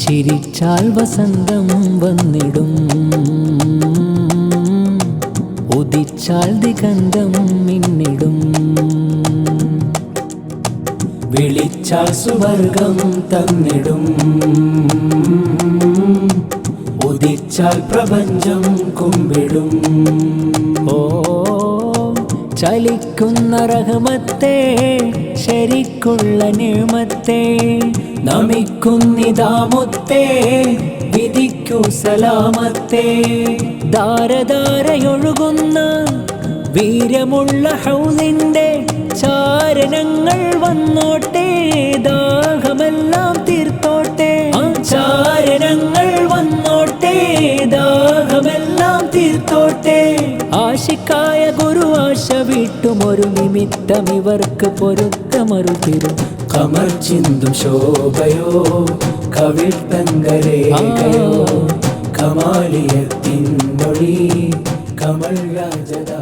ചിരിച്ചാൽ വസന്തം വന്നിടും. ഉദിച്ചാൽ ദിഗന്ധം മിന്നിടും. വിളിച്ചാൽ സുവർഗം തന്നിടും. ഉദിച്ചാൽ പ്രപഞ്ചം കുമ്പിടും. ഓ ചലിക്കുന്ന റഹമത്തെ ശരിക്കുള്ള നിയമത്തെ നമിക്കുന്നിതാമുത്തേ വിധിക്കു സലാമത്തെ. ധാരധാരയൊഴുകുന്ന വീരമുള്ള ഹൗലിന്റെ ചാരണങ്ങൾ വന്നോട്ടേതാ ദാഹമെല്ലാം തീർത്തോട്ടെ ആശിക്കായ ഗുരു ആശ വിട്ടും. ഒരു നിമിത്തം ഇവർക്ക് പൊരുത്തമറുതിരും കമർ ചിന്തും ശോഭയോ കവിൾ തങ്കരേഖയോ കമാലിയത്തിൻ മൊഴി കമൽ രാജദാ